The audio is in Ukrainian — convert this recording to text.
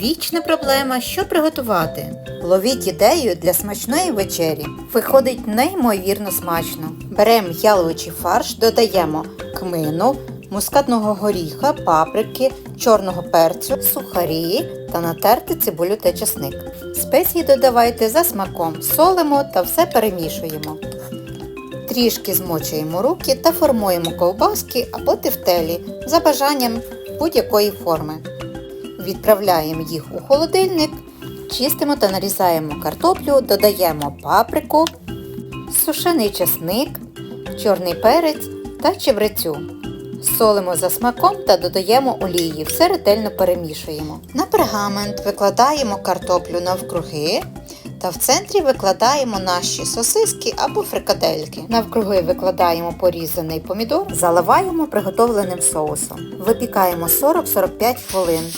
Вічна проблема, що приготувати. Ловіть ідею для смачної вечері. Виходить неймовірно смачно. Беремо яловичий фарш, додаємо кмину, мускатного горіха, паприки, чорного перцю, сухарі та натерти цибулю та чесник. Спеції додавайте за смаком, солимо та все перемішуємо. Трішки змочуємо руки та формуємо ковбаски або тефтелі за бажанням будь-якої форми. Відправляємо їх у холодильник, чистимо та нарізаємо картоплю, додаємо паприку, сушений чесник, чорний перець та чебрецю. Солимо за смаком та додаємо олії, все ретельно перемішуємо. На пергамент викладаємо картоплю навкруги та в центрі викладаємо наші сосиски або фрикадельки. Навкруги викладаємо порізаний помідор, заливаємо приготовленим соусом. Випікаємо 40-45 хвилин.